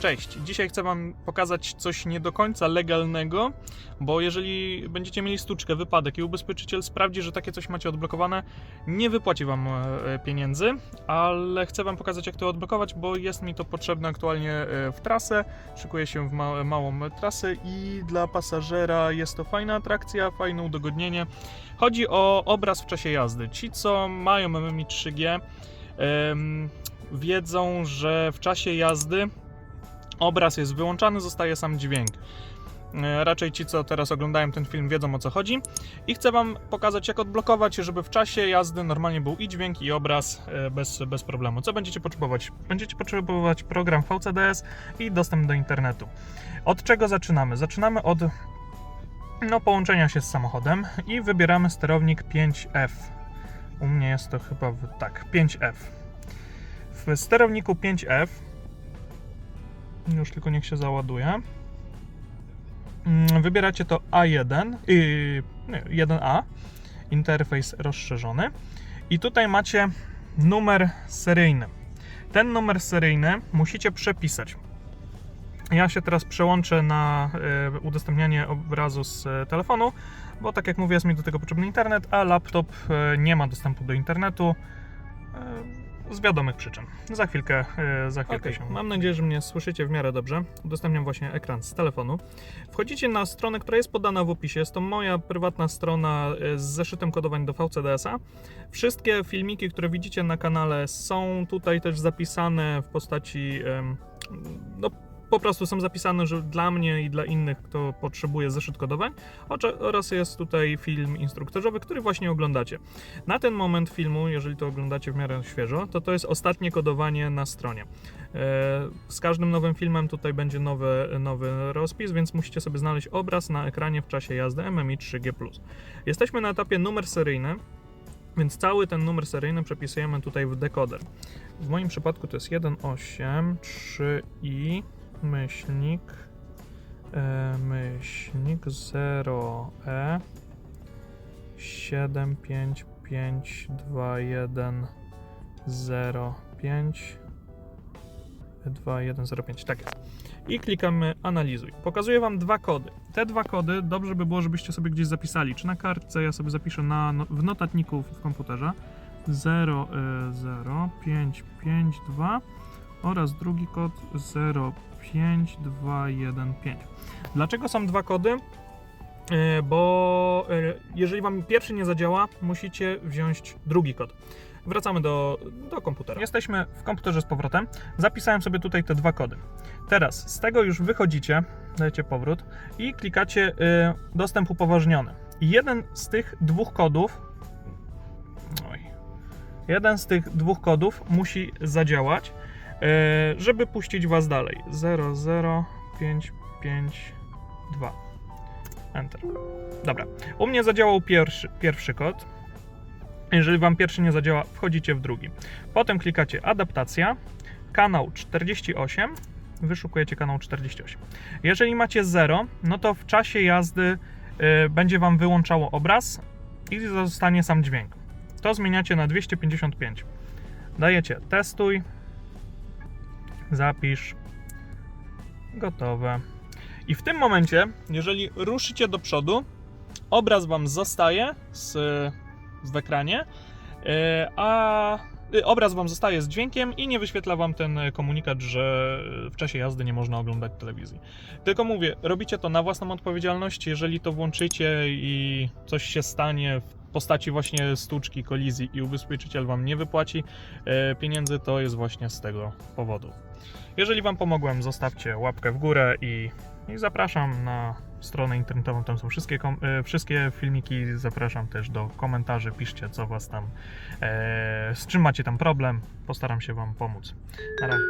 Cześć, dzisiaj chcę Wam pokazać coś nie do końca legalnego, bo jeżeli będziecie mieli stuczkę, wypadek i ubezpieczyciel sprawdzi, że takie coś macie odblokowane, nie wypłaci Wam e, pieniędzy, ale chcę Wam pokazać, jak to odblokować, bo jest mi to potrzebne aktualnie e, w trasę. Szykuję się w ma małą trasę i dla pasażera jest to fajna atrakcja, fajne udogodnienie. Chodzi o obraz w czasie jazdy. Ci, co mają MMI 3G, em, wiedzą, że w czasie jazdy obraz jest wyłączany, zostaje sam dźwięk. E, Raczej ci, co teraz oglądają ten film, wiedzą o co chodzi. I chcę Wam pokazać, jak odblokować, żeby w czasie jazdy normalnie był i dźwięk, i obraz e, bez, bez problemu. Co będziecie potrzebować? Będziecie potrzebować program VCDS i dostęp do internetu. Od czego zaczynamy? Zaczynamy od no, połączenia się z samochodem i wybieramy sterownik 5F. U mnie jest to chyba tak, 5F. W sterowniku 5F już tylko niech się załaduje. Mm, Wybieracie to A1 i nie, 1A, interfejs rozszerzony. I tutaj macie numer seryjny. Ten numer seryjny musicie przepisać. Ja się teraz przełączę na e, udostępnianie obrazu z e, telefonu, bo tak jak mówię, jest mi do tego potrzebny internet, a laptop e, nie ma dostępu do internetu. Z wiadomych przyczyn. Za chwilkę, e, za chwilkę się. Mam nadzieję, że mnie słyszycie w miarę dobrze. Udostępniam właśnie ekran z telefonu. Wchodzicie na stronę, która jest podana w opisie. Jest to moja prywatna strona e, z zeszytem kodowań do VCDS-a. Wszystkie filmiki, które widzicie na kanale, są tutaj też zapisane w postaci. No, po prostu są zapisane, że dla mnie i dla innych, kto potrzebuje zeszyt kodowań, oraz jest tutaj film instruktażowy, który właśnie oglądacie. Na ten moment filmu, jeżeli to oglądacie w miarę świeżo, to to jest ostatnie kodowanie na stronie. E, Z każdym nowym filmem tutaj będzie nowy, nowy rozpis, więc musicie sobie znaleźć obraz na ekranie w czasie jazdy MMI 3G+. Jesteśmy na etapie numer seryjny, więc cały ten numer seryjny przepisujemy tutaj w dekoder. W moim przypadku to jest 183i myślnik e, myślnik E, 0e 7552105 2105, tak jest. I klikamy analizuj. Pokazuję Wam dwa kody. Te dwa kody dobrze by było, żebyście sobie gdzieś zapisali. Czy na kartce, ja sobie zapiszę na, no, w notatniku w komputerze. 00552 oraz drugi kod 05215. Dlaczego są dwa kody? E, Bo e, jeżeli Wam pierwszy nie zadziała, musicie wziąć drugi kod. Wracamy do, do komputera. Jesteśmy w komputerze z powrotem. Zapisałem sobie tutaj te dwa kody. Teraz z tego już wychodzicie, dajecie powrót i klikacie y, dostęp upoważniony. Jeden z tych dwóch kodów, jeden z tych dwóch kodów musi zadziałać, żeby puścić Was dalej. 00552. Enter. Dobra. U mnie zadziałał pierwszy, pierwszy kod. Jeżeli Wam pierwszy nie zadziała, wchodzicie w drugi. Potem klikacie adaptacja, kanał 48, wyszukujecie kanał 48. Jeżeli macie 0, no to w czasie jazdy y, będzie Wam wyłączało obraz i zostanie sam dźwięk. To zmieniacie na 255. Dajecie testuj, zapisz, gotowe. I w tym momencie, jeżeli ruszycie do przodu, obraz Wam zostaje z, w ekranie, e, a y, obraz Wam zostaje z dźwiękiem i nie wyświetla Wam ten komunikat, że w czasie jazdy nie można oglądać telewizji. Tylko mówię, robicie to na własną odpowiedzialność. Jeżeli to włączycie i coś się stanie w postaci właśnie stuczki, kolizji i ubezpieczyciel Wam nie wypłaci e, pieniędzy, to jest właśnie z tego powodu. Jeżeli Wam pomogłem, zostawcie łapkę w górę i, i zapraszam na stronę internetową. Tam są wszystkie, e, wszystkie filmiki. Zapraszam też do komentarzy. Piszcie, co Was tam, e, z czym macie tam problem. Postaram się Wam pomóc. Na razie.